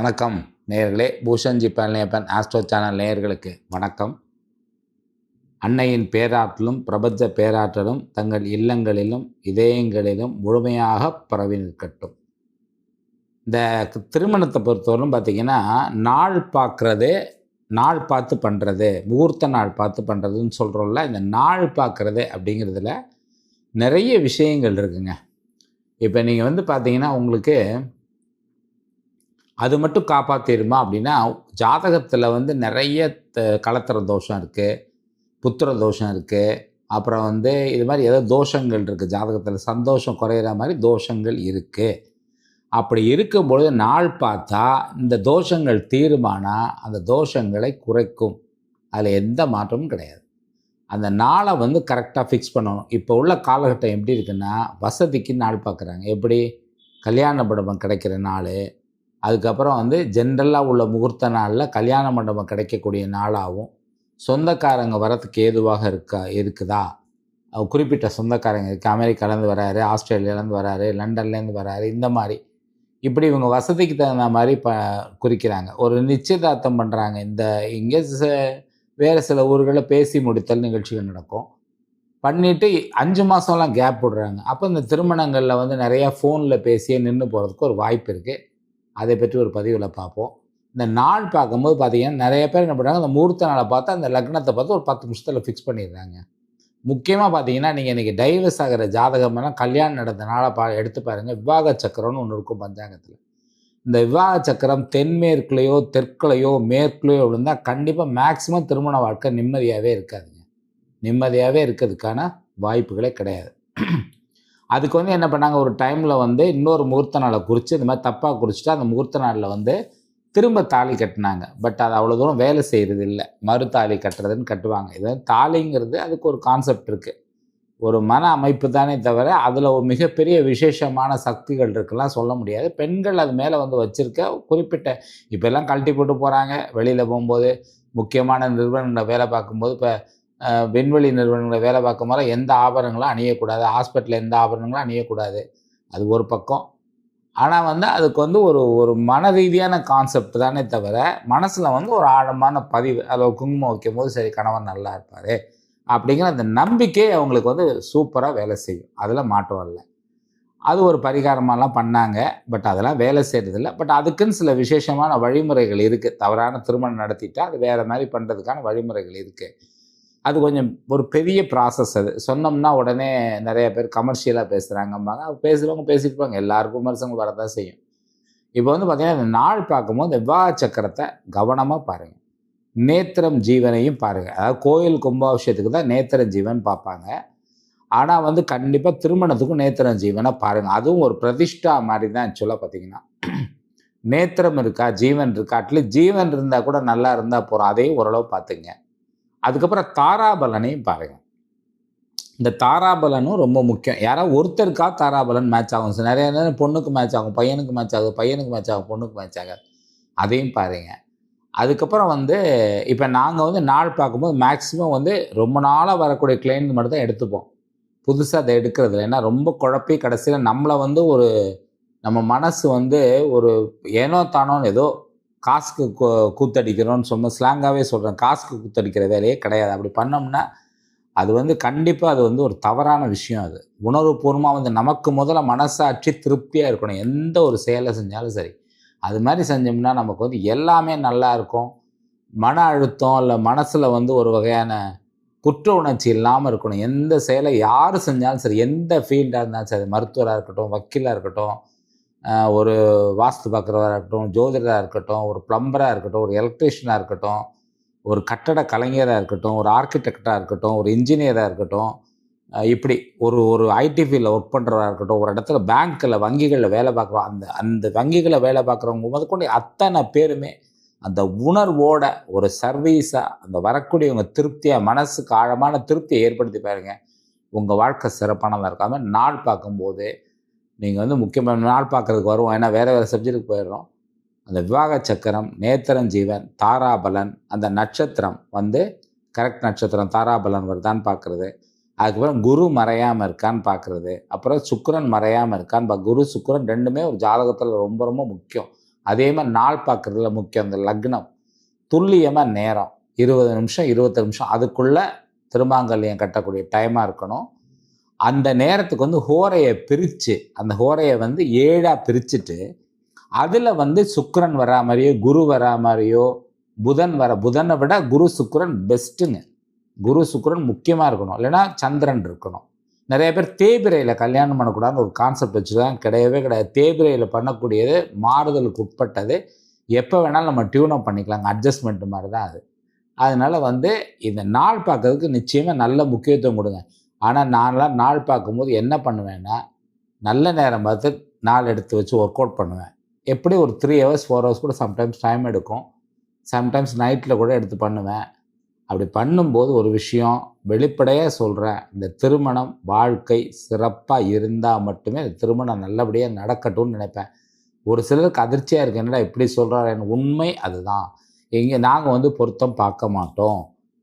வணக்கம் நேயர்களே பூஷன்ஜி Palaniappan astro channel நேயர்களுக்கு வணக்கம். அன்னையின் பேராற்றலும் பிரபஞ்ச பேராற்றலும் தங்கள் இல்லங்களிலும் இதயங்களிலும் முழுமையாக பரவி நிற்கட்டும். இந்த திருமணத்தை பொறுத்தவரைக்கும் பார்த்தீங்கன்னா நாள் பார்க்குறது நாள் பார்த்து பண்ணுறது முகூர்த்த நாள் பார்த்து பண்ணுறதுன்னு சொல்கிறோம்ல இந்த நாள் பார்க்குறது அப்படிங்கிறதுல நிறைய விஷயங்கள் இருக்குங்க. இப்போ நீங்கள் வந்து பார்த்தீங்கன்னா உங்களுக்கு அது மட்டும் காப்பாற்றிடுமா அப்படின்னா ஜாதகத்தில் வந்து நிறைய த கலத்திர தோஷம் இருக்குது புத்திர தோஷம் இருக்குது அப்புறம் வந்து இது மாதிரி ஏதோ தோஷங்கள் இருக்குது ஜாதகத்தில் சந்தோஷம் குறையிற மாதிரி தோஷங்கள் இருக்குது அப்படி இருக்கும்பொழுது நாள் பார்த்தா இந்த தோஷங்கள் தீருமானா அந்த தோஷங்களை குறைக்கும். அதில் எந்த மாற்றமும் கிடையாது. அந்த நாளை வந்து கரெக்டாக ஃபிக்ஸ் பண்ணணும். இப்போ உள்ள காலகட்டம் எப்படி இருக்குன்னா வசதிக்கு நாள் பார்க்குறாங்க. எப்படி? கல்யாண மண்டபம் கிடைக்கிற நாள் அதுக்கப்புறம் வந்து ஜென்ரலாக உள்ள முகூர்த்த நாளில் கல்யாண மண்டபம் கிடைக்கக்கூடிய நாளாகவும் சொந்தக்காரங்க வரத்துக்கு ஏதுவாக இருக்கா இருக்குதா? குறிப்பிட்ட சொந்தக்காரங்க இருக்குது அமெரிக்காலேருந்து வராரு ஆஸ்திரேலியாலேருந்து வராரு லண்டன்லேருந்து வராரு இந்த மாதிரி. இப்படி இவங்க வசதிக்கு தகுந்த மாதிரி ப குறிக்கிறாங்க. ஒரு நிச்சயதார்த்தம் பண்ணுறாங்க இந்த இங்கே ச- வேறு சில ஊர்களில் பேசி முடித்தல் நிகழ்ச்சிகள் நடக்கும். பண்ணிவிட்டு அஞ்சு மாதம்லாம் கேப் விடுறாங்க அப்போ இந்த திருமணங்களில் வந்து நிறையா ஃபோனில் பேசியே நின்று போகிறதுக்கு ஒரு வாய்ப்பு இருக்குது அதை பற்றி ஒரு பதிவில் பார்ப்போம். இந்த நாள் பார்க்கும்போது பார்த்தீங்கன்னா நிறைய பேர் என்ன பண்ணுறாங்க அந்த முகூர்த்த நாளை பார்த்து அந்த லக்னத்தை பார்த்து ஒரு பத்து நிமிஷத்தில் ஃபிக்ஸ் பண்ணிடுறாங்க. முக்கியமாக பார்த்தீங்கன்னா நீங்கள் இன்றைக்கி டைவர்ஸ் ஆகிற ஜாதகமெல்லாம் கல்யாணம் நடந்த நாளை பா எடுத்து பாருங்கள் விவாக சக்கரம்னு ஒன்று இருக்கும் பஞ்சாங்கத்தில். இந்த விவாக சக்கரம் தென்மேற்குலேயோ தெற்குலையோ மேற்குலையோ விழுந்தால் கண்டிப்பாக மேக்ஸிமம் திருமண வாழ்க்கை நிம்மதியாகவே இருக்காதுங்க. நிம்மதியாகவே இருக்கிறதுக்கான வாய்ப்புகளே கிடையாது. அதுக்கு வந்து என்ன பண்ணாங்க? ஒரு டைமில் வந்து இன்னொரு முகூர்த்த நாளை குறித்து இந்த மாதிரி தப்பாக குறிச்சிட்டு அந்த முகூர்த்த நாளில் வந்து திரும்ப தாலி கட்டினாங்க. பட் அது அவ்வளோ தூரம் வேலை செய்கிறது இல்லை. மறு தாலி கட்டுறதுன்னு கட்டுவாங்க. இது தாலிங்கிறது அதுக்கு ஒரு கான்செப்ட் இருக்குது ஒரு மன அமைப்பு தானே தவிர அதில் ஒரு மிகப்பெரிய விசேஷமான சக்திகள் இருக்குலாம் சொல்ல முடியாது. பெண்கள் அது மேலே வந்து வச்சுருக்க குறிப்பிட்ட இப்போ எல்லாம் கழட்டி போட்டு போகிறாங்க வெளியில் போகும்போது முக்கியமான நிறுவனங்களை வேலை பார்க்கும்போது இப்போ விண்வெளி நிறுவனங்களை வேலை பார்க்கும் பார்க்கும்போது எந்த ஆபரணங்களும் அணியக்கூடாது. ஹாஸ்பிட்டலில் எந்த ஆபரணங்களும் அணியக்கூடாது. அது ஒரு பக்கம். ஆனால் வந்து அதுக்கு வந்து ஒரு ஒரு மன ரீதியான கான்செப்ட் தானே தவிர மனசில் வந்து ஒரு ஆழமான பதிவு அதில் குங்குமம் வைக்கும் போது சரி கணவன் நல்லா இருப்பார் அப்படிங்கிற அந்த நம்பிக்கை அவங்களுக்கு வந்து சூப்பராக வேலை செய்யும். அதில் மாற்றம் இல்லை. அது ஒரு பரிகாரமெல்லாம் பண்ணாங்க. பட் அதெல்லாம் வேலை செய்கிறதில்ல பட் அதுக்குன்னு சில விசேஷமான வழிமுறைகள் இருக்குது தவறான திருமணம் நடத்திட்டால் அது வேறு மாதிரி பண்ணுறதுக்கான வழிமுறைகள் இருக்குது அது கொஞ்சம் ஒரு பெரிய ப்ராசஸ் அது. சொன்னோம்னா உடனே நிறைய பேர் கமர்ஷியலாக பேசுகிறாங்கம்பாங்க பேசுகிறவங்க பேசியிருப்பாங்க எல்லாருக்கும் விமர்சனங்கள் வரதான் செய்யும். இப்போ வந்து பார்த்தீங்கன்னா இந்த நாள் பார்க்கும்போது இந்த விவாக சக்கரத்தை கவனமாக பாருங்கள் நேத்திரம் ஜீவனையும் பாருங்கள் அதாவது கோயில் கும்பாபிஷேகத்துக்கு தான் நேத்திரம் ஜீவன் பார்ப்பாங்க. ஆனால் வந்து கண்டிப்பாக திருமணத்துக்கும் நேத்திரம் ஜீவனை பாருங்கள் அதுவும் ஒரு பிரதிஷ்டா மாதிரி தான் ஆக்சுவலாக பார்த்தீங்கன்னா நேத்திரம் இருக்கா ஜீவன் இருக்கா அட்லீஸ்ட் ஜீவன் இருந்தால் கூட நல்லா இருந்தால் போகிறோம் அதையும் ஓரளவு பார்த்துங்க. அதுக்கப்புறம் தாராபலனையும் பாருங்க. இந்த தாராபலனும் ரொம்ப முக்கியம். யாராவது ஒருத்தருக்கா தாராபலன் மேட்ச் ஆகும். சார் நிறைய நேரம் பொண்ணுக்கு மேட்ச் ஆகும் பையனுக்கு மேட்ச் ஆகும் பையனுக்கு மேட்ச் ஆகும் பொண்ணுக்கு மேட்ச் ஆகாது. அதையும் பாருங்க. அதுக்கப்புறம் வந்து இப்போ நாங்கள் வந்து நாள் பார்க்கும்போது மேக்ஸிமம் வந்து ரொம்ப நாளாக வரக்கூடிய கிளைண்ட் மட்டும் தான் எடுத்துப்போம். புதுசாக அதை எடுக்கிறது இல்லை. ஏன்னா ரொம்ப குழப்பி கடைசியில் நம்மளை வந்து ஒரு நம்ம மனசு வந்து ஒரு ஏனோ தானோன்னு ஏதோ காசுக்கு கூத்தடிக்கிறோன்னு சொன்ன ஸ்லாங்காகவே சொல்கிறேன் காசுக்கு கூத்தடிக்கிற வேலையே கிடையாது. அப்படி பண்ணோம்னா அது வந்து கண்டிப்பாக அது வந்து ஒரு தவறான விஷயம் அது. உணர்வுபூர்வமாக வந்து நமக்கு முதல்ல மனசாட்சி திருப்தியாக இருக்கணும். எந்த ஒரு செயலை செஞ்சாலும் சரி. அது மாதிரி செஞ்சோம்னா நமக்கு வந்து எல்லாமே நல்லா இருக்கும். மன அழுத்தம் இல்லை மனசில் வந்து ஒரு வகையான குற்ற உணர்ச்சி இல்லாமல் இருக்கணும். எந்த செயலை யார் செஞ்சாலும் சரி எந்த ஃபீல்டாக இருந்தாலும் சரி மருத்துவராக இருக்கட்டும் வக்கீலாக இருக்கட்டும் ஒரு வாஸ்து பார்க்குறதா இருக்கட்டும் ஜோதிடராக இருக்கட்டும் ஒரு ப்ளம்பராக இருக்கட்டும் ஒரு எலக்ட்ரீஷியனாக இருக்கட்டும் ஒரு கட்டட கலைஞராக இருக்கட்டும் ஒரு ஆர்கிடெக்டாக இருக்கட்டும் ஒரு இன்ஜினியராக இருக்கட்டும் இப்படி ஒரு ஒரு ஐடி ஃபீல்டில் ஒர்க் பண்ணுறதா இருக்கட்டும் ஒரு இடத்துல பேங்க்கில் வங்கிகளில் வேலை பார்க்குறோம் அந்த அந்த வங்கிகளில் வேலை பார்க்குறவங்க முதற்கொண்டு அத்தனை பேருமே அந்த உணர்வோட ஒரு சர்வீஸாக அந்த வரக்கூடியவங்க திருப்தியாக மனசுக்கு ஆழமான திருப்தியை ஏற்படுத்தி பாருங்கள் உங்கள் வாழ்க்கை சிறப்பானதாக இருக்காமல் நாள் பார்க்கும்போது நீங்கள் வந்து முக்கியமான நாள் பார்க்குறதுக்கு வருவோம். ஏன்னா வேறு வேறு சப்ஜெக்ட்டுக்கு போயிடுறோம். அந்த விவாக சக்கரம் நேத்திரஞ்சீவன் தாராபலன் அந்த நட்சத்திரம் வந்து கரெக்ட் நட்சத்திரம் தாராபலன் வருதான்னு பார்க்குறது. அதுக்கப்புறம் குரு மறையாமல் இருக்கான்னு பார்க்குறது. அப்புறம் சுக்கரன் மறையாமல் இருக்கான்னு பா குரு சுக்கரன் ரெண்டுமே ஒரு ஜாதகத்தில் ரொம்ப ரொம்ப முக்கியம். அதே மாதிரி நாள் பார்க்குறதுல முக்கியம். அந்த லக்னம் துல்லியமாக நேரம். இருபது நிமிஷம் இருபத்தி நிமிஷம். அதுக்குள்ளே திருமாங்கல்யம் கட்டக்கூடிய டைமாக இருக்கணும். அந்த நேரத்துக்கு வந்து ஹோரையை பிரித்து அந்த ஹோரையை வந்து ஏழாக பிரிச்சுட்டு அதில் வந்து சுக்கரன் வரா மாதிரியோ குரு வரா மாதிரியோ புதன் வர புதனை விட குரு சுக்கரன் பெஸ்ட்டுங்க குரு சுக்கரன் முக்கியமாக இருக்கணும். இல்லைன்னா சந்திரன் இருக்கணும். நிறைய பேர் தேபிரையில் கல்யாணம் பண்ணக்கூடாதுன்னு ஒரு கான்செப்ட் வச்சுருக்காங்க கிடையவே கிடையாது. தேபிரையில் பண்ணக்கூடியது மாறுதலுக்கு உட்பட்டது. எப்போ வேணாலும் நம்ம டியூனப் பண்ணிக்கலாங்க. அட்ஜஸ்ட்மெண்ட் மாதிரி தான் அது. அதனால் வந்து இந்த நாள் பார்க்கறதுக்கு நிச்சயமாக நல்ல முக்கியத்துவம் கொடுங்க. ஆனால் நான்லாம் நாள் பார்க்கும்போது என்ன பண்ணுவேன்னா நல்ல நேரம் பார்த்து நாள் எடுத்து வச்சு ஒர்க் அவுட் பண்ணுவேன். எப்படி ஒரு த்ரீ ஹவர்ஸ் ஃபோர் ஹவர்ஸ் கூட சம்டைம்ஸ் டைம் எடுக்கும். சம்டைம்ஸ் நைட்டில் கூட எடுத்து பண்ணுவேன். அப்படி பண்ணும்போது ஒரு விஷயம் வெளிப்படையாக சொல்கிறேன் இந்த திருமணம் வாழ்க்கை சிறப்பாக இருந்தால் மட்டுமே இந்த திருமணம் நல்லபடியாக நடக்கட்டும்னு நினைப்பேன். ஒரு சிலருக்கு அதிர்ச்சியாக இருக்கு. என்னடா இப்படி சொல்கிறாரு உண்மை அதுதான். எங்கே நாங்கள் வந்து பொருத்தம் பார்க்க மாட்டோம்.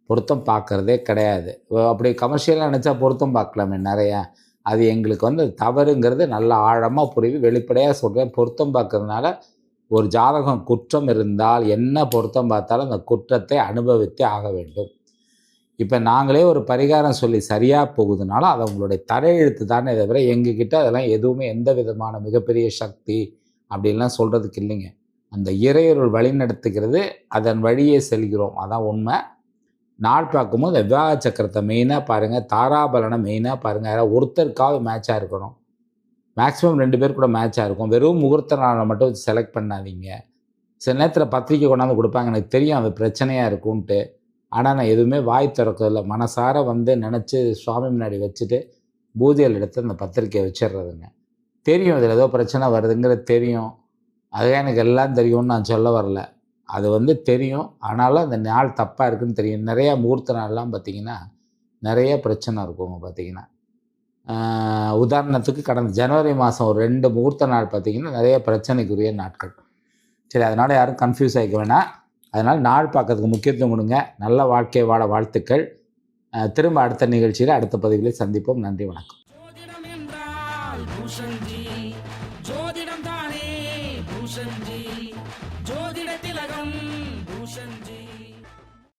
பொருத்தம் பார்க்குறதே கிடையாது. அப்படி கமர்ஷியலாக நினச்சா பொருத்தம் பார்க்கலாமே நிறையா. அது எங்களுக்கு வந்து தவறுங்கிறது நல்ல ஆழமாக புரிவி வெளிப்படையாக சொல்கிறேன் பொருத்தம் பார்க்கறதுனால ஒரு ஜாதகம் குற்றம் இருந்தால் என்ன பொருத்தம் பார்த்தாலும் அந்த குற்றத்தை அனுபவித்தே ஆக வேண்டும். இப்போ நாங்களே ஒரு பரிகாரம் சொல்லி சரியாக போகுதுனால அது அவங்களுடைய தலையெழுத்து தானே தவிர எங்ககிட்ட அதெல்லாம் எதுவுமே எந்த விதமான மிகப்பெரிய சக்தி அப்படின்லாம் சொல்கிறதுக்கு இல்லைங்க. அந்த இறையொருள் வழி நடத்துகிறது அதன் வழியே செல்கிறோம். அதான் உண்மை. நாள் பார்க்கும்போது விவாக சக்கரத்தை மெயினாக பாருங்கள் தாராபலனை மெயினாக பாருங்கள் யாராவது ஒருத்தருக்காவது மேட்சாக இருக்கணும். மேக்ஸிமம் ரெண்டு பேர் கூட மேட்சாக இருக்கும். வெறும் முகூர்த்த நாளை மட்டும் வச்சு செலக்ட் பண்ணாதீங்க. சில நேரத்தில் பத்திரிக்கை கொண்டாந்து கொடுப்பாங்க. எனக்கு தெரியும் அது பிரச்சனையாக இருக்கும்ன்ட்டு. ஆனால் நான் எதுவுமே வாய் திறக்கதில்ல மனசார வந்து நினச்சி சுவாமி முன்னாடி வச்சுட்டு பூஜையில் எடுத்து அந்த பத்திரிக்கையை வச்சிடுறதுங்க. தெரியும் இதில் ஏதோ பிரச்சனை வருதுங்கிறது தெரியும். அது எனக்கு எல்லாம் தெரியும்னு நான் சொல்ல வரல. அது வந்து தெரியும். ஆனாலும் அந்த நாள் தப்பாக இருக்குன்னு தெரியும். நிறையா முகூர்த்த நாள்லாம் பார்த்திங்கன்னா நிறைய பிரச்சனை இருக்கும் பார்த்திங்கன்னா. உதாரணத்துக்கு கடந்த ஜனவரி மாதம் ஒரு ரெண்டு முகூர்த்த நாள் பார்த்திங்கன்னா நிறைய பிரச்சனைக்குரிய நாட்கள். சரி அதனால் யாரும் கன்ஃபியூஸ் ஆகிக்க வேணாம். அதனால் நாள் பார்க்கறதுக்கு முக்கியத்துவம் கொடுங்க. நல்ல வாழ்க்கை வாழ வாழ்த்துக்கள். திரும்ப அடுத்த நிகழ்ச்சியில் அடுத்த பதிவில் சந்திப்போம். நன்றி வணக்கம்.